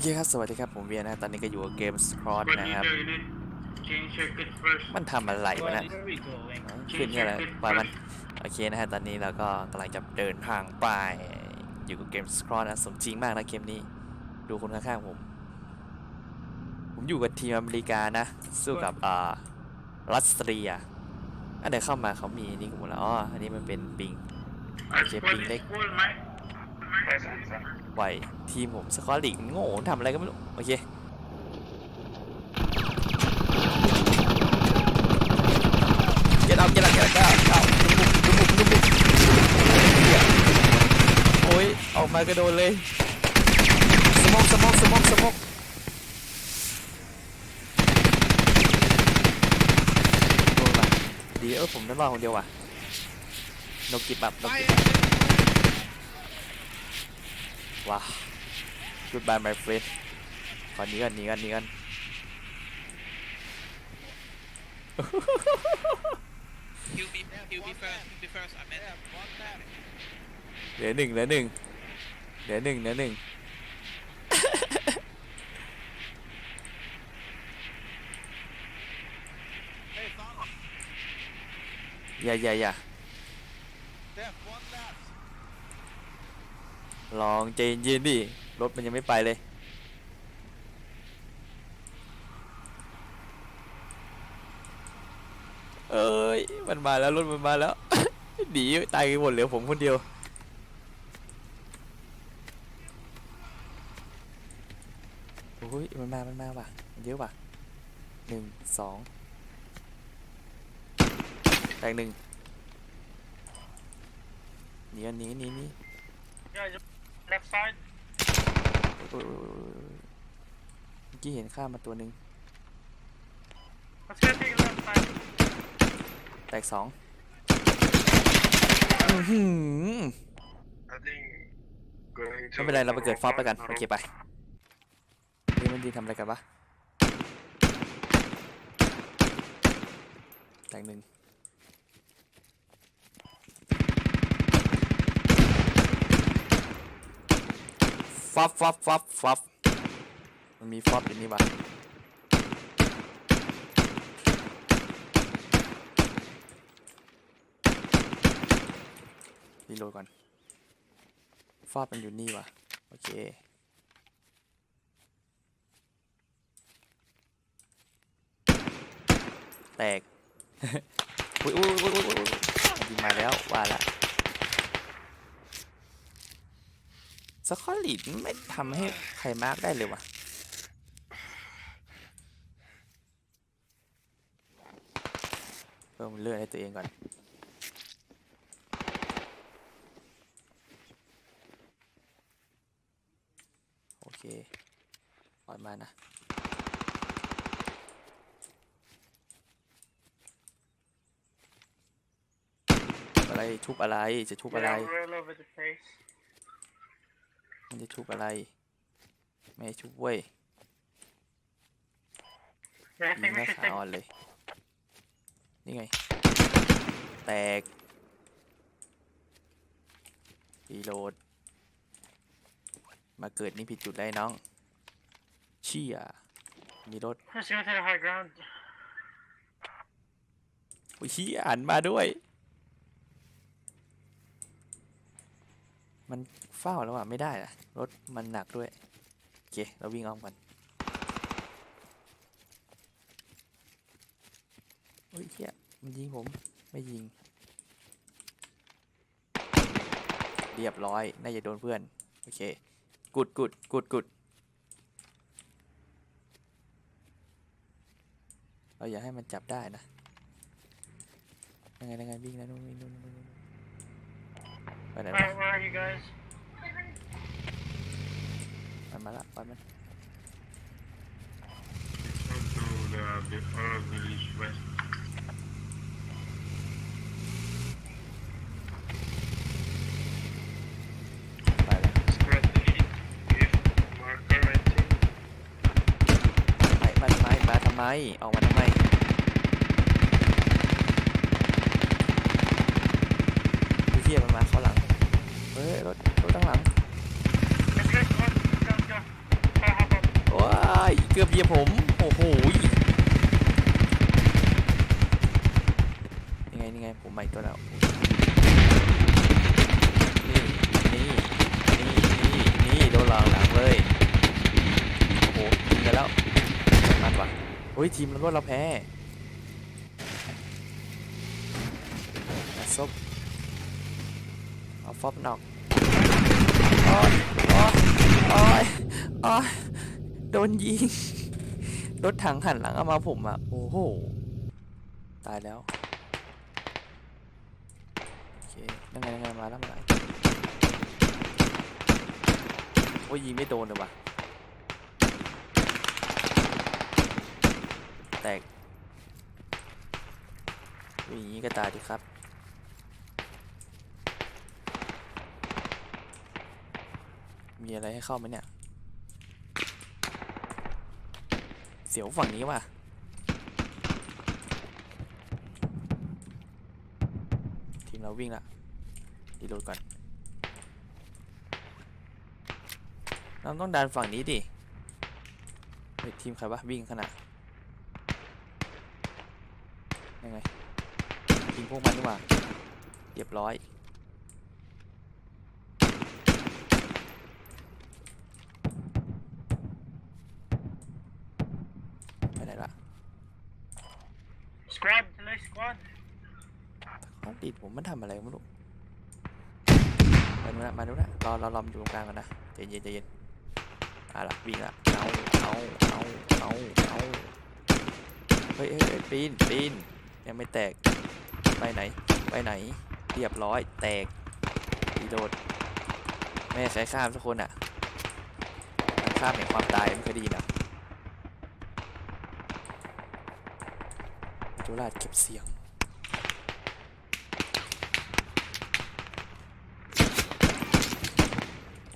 เคครับสวัสดีครับผมเวียนะตอนนี้ก็อยู่กับเกมสครอต What นะ you ครับ do, you need change your kit first. มันทำอะไรวะ Where นะ are we going? อ๋อขึ้นนี่อะไรปล่อยมันโอเคนะฮะตอนนี้เราก็กำลังจะเดินทางไปอยู่กับเกมสครอตนะสมจริงมากนะเกมนี้ ดูคนข้างๆผม ผมอยู่กับทีมอเมริกานะ สู้กับอ่ารัสเซียอันเดี๋ยวเข้ามาเขามีนี่กูหมดแล้วอ๋ออันนี้มันเป็นปิง I Okay, spot ping is leg. full, mate. ไหวทีมผมสกอตลิกโง่ทำอะไรก็ไม่รู้ โอเคเก็ตเอาเก็ตเอาเก็ตเอาเก็ตเอาดุบุกดุบุกดุบุกโอ้ยออกมากระโดดเลยสมองสมองสมองสมองโดนว่ะดีเออผมได้บ้าคนเดียวว่ะนกกิบแบบนกกิบ ว้า goodbye my friend ขอหนีกันหนีกันหนีกัน He'll be, he'll be first, he'll be first, I meant. เหลือหนึ่งเหลือหนึ่งเหลือหนึ่งเหลือหนึ่งอย่าอย่าอย่า ลองใจเย็นๆดิรถมันยังไม่ไปเลย เอ้ย มันมาแล้วรถมันมาแล้ว หนีตายกันหมดเหลือผมคนเดียว โอ้ย มันมา มันมาว่ะมันเยอะว่ะหนึ่งสองแตกหนึ่งหนีกันนีหนีนี Yeah, just left side. โอ้ยโอ้ยโอ้ยโอ้ยเมื่อกี้เห็นข้ามมาตัวหนึ่ง Let's get take left side. แตกสองอื้อหือ I think going ไม่เป็นไร เราไปเกิดฟอปแล้วกัน โอเคไปนี่มันดีทำอะไรกันวะแตกหนึ่ง ฟับฟับฟับฟับมันมีฟับอยู่นี่วะรีโหลดก่อนฟาบมันอยู่นี่วะโอเคแตกอุ้ยอุ้ยอุ้ยอุ้ยอุ้ยยิงมาแล้วว่าละ สกอตลิดไม่ทำให้ใครมาร์กได้เลยวะเพิ่มเลือดให้ตัวเองก่อนโอเคปล่อยมานะอะไรทุบอะไรจะทุบอะไร Yeah, roll over the face. มันจะทุบอะไร ไม่ให้ทุบเว้ย Yeah, I ยิง think ห we น้า should ขา take อ่อนเลย นี่ไง แตกรีโหลด มาเกิดนี่ผิดจุดเลยน้อง เชี่ย มีรถ Let's go to the high ground. โอ้ยเชี่ยหันมาด้วย มันเฝ้าแล้วอะ ไม่ได้อะรถมันหนักด้วย โอเค เราวิ่งอ้อมกันโอ้ยเชี่ยมันยิงผม ไม่ยิง เรียบร้อย น่าจะโดนเพื่อน โอเค กุดกุดกุดกุดเราอย่าให้มันจับได้นะยังไงยังไงวิ่งแล้วนู่นวิ่งนู่นนู่นนู่น ไปไหน Where, วะ where are you guys? มันมาละปล่อยมัน To the before village west. ไปละ Strategy. If marker, I think. ไปมาทำไมมาทำไม ออกมาทำไมดูเทียมันมาเข้าหลัง เฮ้ยรถรถข้างหลังว้ายเกือบเหยียบผม โอ้โหยังไงยังไงผมใหม่ตัวแล้วนี่นี่นี่นี่นี่โดนหลังหลังเลยโอ้โหยิงกันแล้วมันว่ะโอ้ยทีมมันว่เราแพ้ซบ ฟอบนอกโอ้ยโอ้ยโอ้ยโอ้ยโดนยิง รถถังหันหลังเอามาผมอะ โอ้โห ตายแล้ว โอเคยังไงยังไงมาแล้วมาแล้วโอ้ยยิงไม่โดนเลยว่ะ แตกวิ่งอย่างนี้ก็ตายดิครับ มีอะไรให้เข้าไหมเนี่ย เสียวฝั่งนี้ว่ะทีมเราวิ่งละดีโหลดก่อนเราต้องดันฝั่งนี้ดิเฮ้ยทีมใครวะวิ่งขนาดยังไงยิงพวกมันดีกว่าเรียบร้อย ไปไหนละ Squad, hello squad. ห้อง ติดผมมันทำอะไรไม่รู้มาดูนะมาดูนะรอรอรอมอยู่ตรงกลางกันนะใจเย็นใจเย็นอะละวิ่งละเอาเอาเอาเอาเอาเฮ้ยเฮ้ยปีนปีนยังไม่แตกไปไหนไปไหนเรียบร้อยแตกดีโดดไม่ให้ข้ามสักคนอะข้ามแห่งความตายมันคยดีนะจุฬาชเก็บเสียง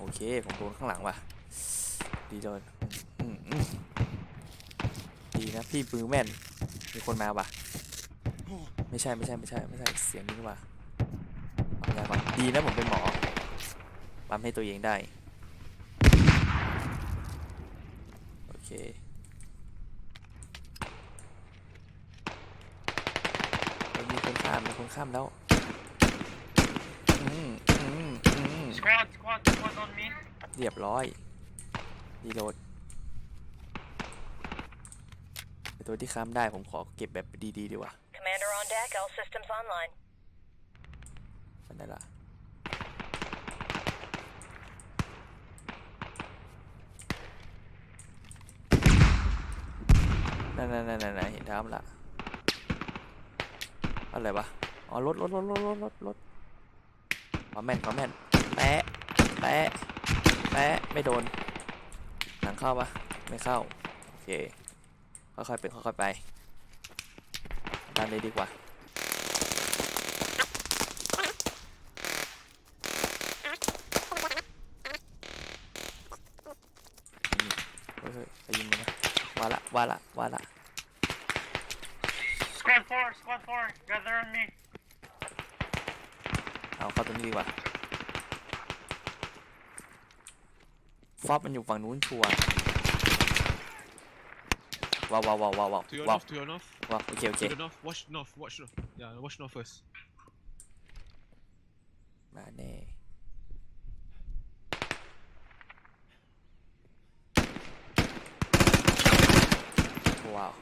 โอ เค ผมโดนข้างหลังว่ะ ดีโดนดีนะพี่ปืนแม่น มีคนมาว่ะ ไม่ใช่ไม่ใช่ไม่ใช่ไม่ใช่เสียงนี้ว่ะปั๊มยาก่อนดีนะผมเป็นหมอปั๊มให้ตัวเองได้ โอเคมีคนข้ามมีคนข้ามแล้ว อืมอืมอืม Squad, squad, squad on me. เรียบร้อยรีโหลดไอ้ตัวที่ค้ำได้ผมขอเก็บแบบดีๆดีกว่า Commander on deck, all systems online. มันได้ละ นั่นนั่นนั่นนั่นเห็นท้ามนละ อะไรวะ อ๋อรถรถรถรถรถรถรถคอมแมนคอมแมน แปะแปะแปะไม่โดนหลังเข้าปะไม่เข้า โอเค ค่อยๆเป็นค่อยๆไปดันเลยดีกว่าเฮ้ยเฮ้ยไปยิงมันนะว่าละว่าละว่าละ Squad 4, squad 4, gather on me. เอาเข้าตรงนี้ดีกว่า ฟอบมันอยู่ฝั่งนู้นชัวร์ว้าวว้าวว้าวว้าวว้าว To your ว้าว north, to your north, ว้าวโอเคโอเค to the north. Watch north, watch north. Yeah, watch north first. มาแน่ว้าว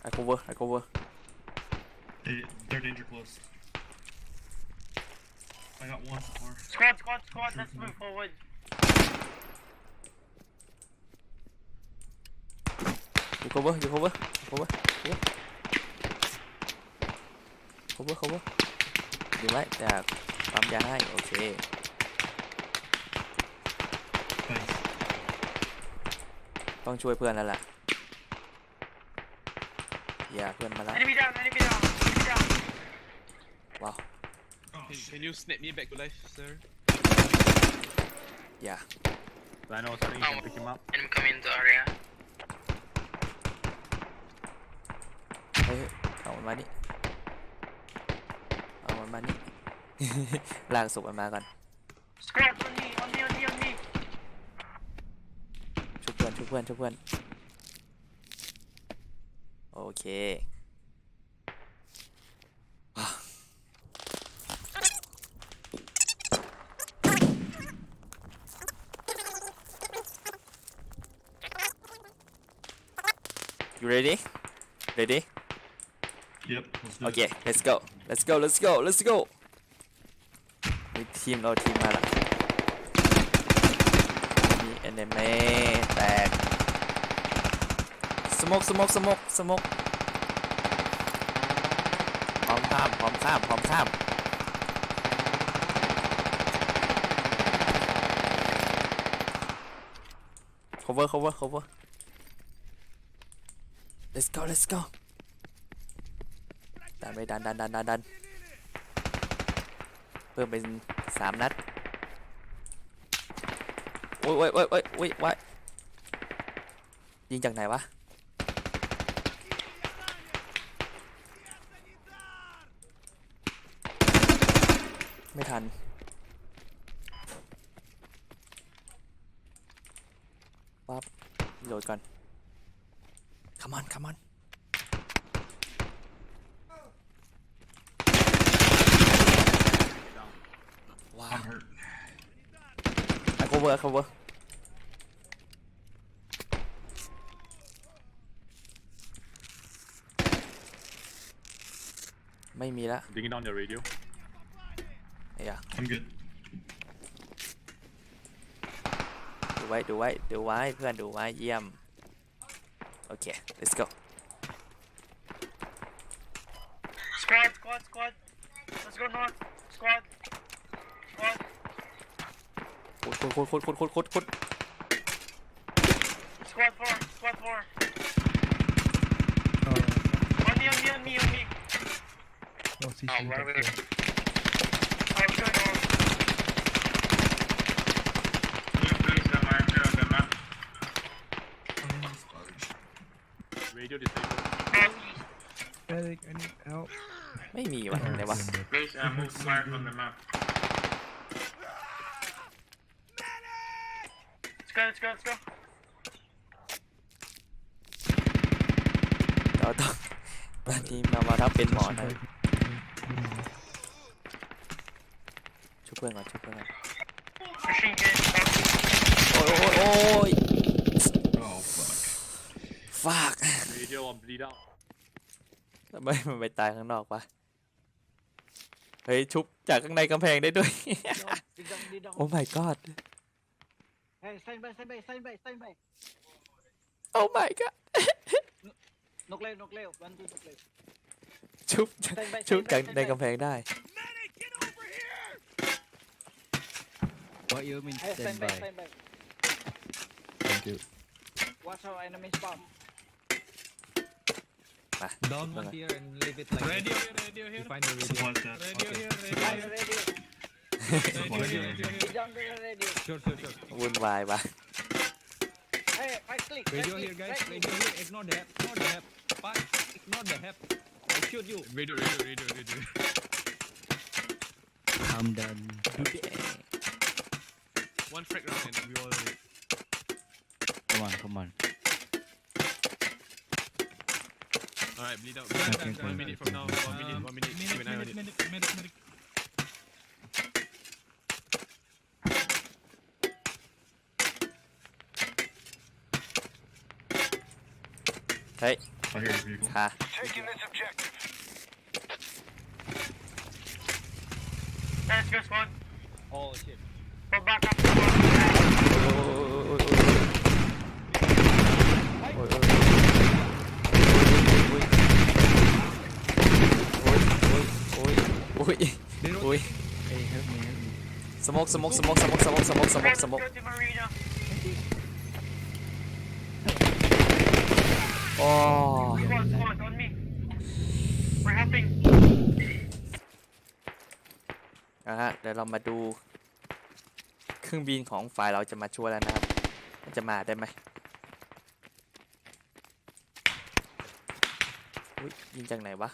ไอโคเวอร์ไอโคเวอร์ They, they're danger close. I got one so far. Squad, squad, squad, let's move forward. อยู่ cover อยู่ cover cover cover cover cover ดูไว้แต่ปั๊มยาให้ โอเค Thanks. ต้องช่วยเพื่อนแล้วล่ะ อย่าเพื่อนมาละ Enemy down, enemy down, enemy down. Can, shit. can you snap me back to life, sir? อย่า I know something, you can pick him up. Enemy coming in the area. เฮ้ยเอามันมานี่เอามันมานี่ ลากศพมันมาก่อน Squad on me, on me, on me, on me. ชุบเพื่อนชุบเพื่อนช่วยเพื่อนโอเค You ready? Ready? Yep. Let's do it. Okay, let's go. Let's go. Let's go. Let's go. มีทีมเราทีมมาละมีเอเนเมแตกสมกสมกสมกสมกพร้อมข้ามพร้อมข้ามพร้อมข้าม cover cover cover let's go let's go ดันไปดันดันดันดันดันเพิ่มเป็นสามนัด โอ้ยโอ้ยโอ้ยโอ้ยโอ้ยโอ้ยยิงจากไหนวะ ไม่ทันปั๊บโหลดก่อน come on come on ว้าว I'm hurt. อะ cover cover ไม่มีละ Bringing down the radio. ไอ้ยะ I'm good. ดูไว้ดูไว้ดูไว้เพื่อนดูไว้เยี่ยม Okay, let's go. Squad, squad, squad. Let's go north. Squad. Squad. hold. Squad 4. Squad 4. On me, on me, on me, on me. Oh, see, oh, where? ไม่มีวะไหนวะ Please uh, move mark on the map. Let's go, let's go, let's go. เราต้องตอนนี้มามารับเป็นหมอหน่อยช่วยเพื่อนก่อนช่วยเพื่อนก่อน Machine gun. โอ้ยโอ้ยโอ้ย Oh fuck. ฟาก Radio on bleed out. ทำไมมันไปตายข้างนอกวะ เฮ้ยชุบจากข้างในกำแพงได้ด้วยโอ้ my god เฮ้ยใส่ไปใส่ไปใส่ไปใส่ไปโอ้ my god นกเร็วนกเร็ววันที่นกเร็วชุบชุบจากในกำแพงได้ What เยอะมินสิงไป by? ใไป Thank you. watch our enemy bomb spawn. Down one here and leave it like Radio this. here, radio here. You find the radio. Supply that. Radio Okay. here, radio Fire here. radio. Supply Radio, that. radio here. Dig down to the radio. Sure, sure, sure. วุ่นวายวะ Hey, right click. right Radio click, here, guys. right click. Radio here. Ignore the help. Ignore the help. Fuck. Ignore the help. I shoot you. Radio, radio, radio, radio. I'm done. One frag round and we all dead. Come on, come on. Alright, bleed out. Bleed okay, out. One minute from now. One minute, one minute. Minute, minute, minute, minute, minute, minute. Hey. I hear the vehicle. Ha. Taking this objective. Let's go squad. All the shit. Come back up. Oh. อุ้ย They โอ้ยสมกสมกสมกสมกสมกสมกสมกสมกโอ้ We're helping. นะฮะเดี๋ยวเรามาดู เครื่องบินของฝ่ายเราจะมาช่วยแล้วนะครับ จะมาได้ไหมอุ้ยยิงจากไหนวะ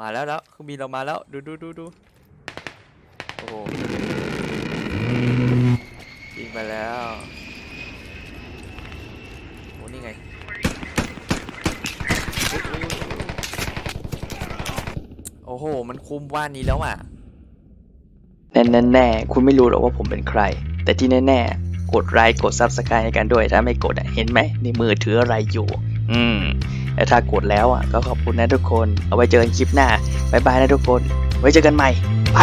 มาแล้วแล้วเครื่องบินเรามาแล้ว ดูดูดูดูโอ้โหงไปแล้วโอ้นี่ไงโอ้โห มันคุมว่านนี้แล้วอะแน่แน่แน่คุณไม่รู้หรอกว่าผมเป็นใคร แต่ที่แน่ๆ กดไลค์กด Subscribe ให้กันด้วย ถ้าไม่กดเห็นไหมในมือถืออะไรอยู่ อืม แต่ถ้ากดแล้วอะก็ขอบคุณนะทุกคน เอาไว้เจอกันคลิปหน้า บ๊ายบายนะทุกคน ไว้เจอกันใหม่ ไป